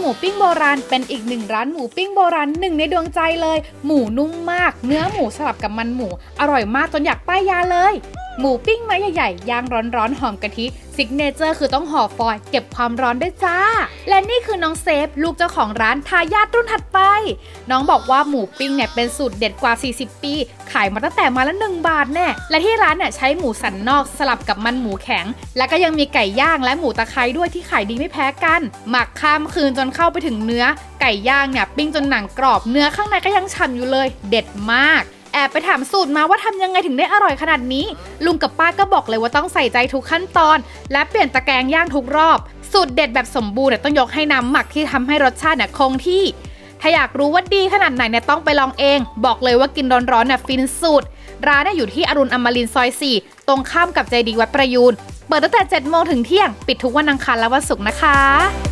หมูปิ้งโบราณเป็นอีกหนึ่งร้านหมูปิ้งโบราณหนึ่งในดวงใจเลย หมูนุ่มมาก เนื้อหมูสลับกับมันหมู อร่อยมากจนอยากป้ายยาเลย หมูปิ้งไม้ใหญ่ๆย่างร้อนๆหอมกะทิซิกเนเจอร์คือต้องห่อฟอยล์เก็บความร้อนได้วยจ้า และนี่คือน้องเซฟ ลูกเจ้าของร้านทายาทรุ่นถัดไป น้องบอกว่าหมูปิ้งเนี่ยเป็นสูตรเด็ดกว่า 40 ปี ขายมาตั้งแต่มาละ1บาทแน่ และที่ร้านเนี่ยใช้หมูสันนอกสลับกับมันหมูแข็ง และก็ยังมีไก่ย่างและหมูตะไคร้ด้วยที่ขายดีไม่แพ้กัน หมักข้ามคืนจนเข้าไปถึงเนื้อ ไก่ย่างเนี่ยปิ้งจนหนังกรอบเนื้อข้างในก็ยังฉ่ำอยู่เลย เด็ดมาก แอบไปถามสูตรมาว่าทำยังไงถึงได้อร่อยขนาดนี้ ลุงกับป้าก็บอกเลยว่าต้องใส่ใจทุกขั้นตอน และเปลี่ยนตะแกรงย่างทุกรอบ สูตรเด็ดแบบสมบูรณ์เนี่ยต้องยกให้น้ำหมักที่ทำให้รสชาติเนี่ยคงที่ ถ้าอยากรู้ว่าดีขนาดไหนเนี่ยต้องไปลองเอง บอกเลยว่ากินร้อนๆเนี่ยฟินสุดร้านเนี่ยอยู่ที่อรุณอมรินทร์ซอย 4 ตรงข้ามกับเจดีวัดประยูน เปิดตั้งแต่7โมงถึงเที่ยง ปิดทุกวันอังคารและวันศุกร์นะคะ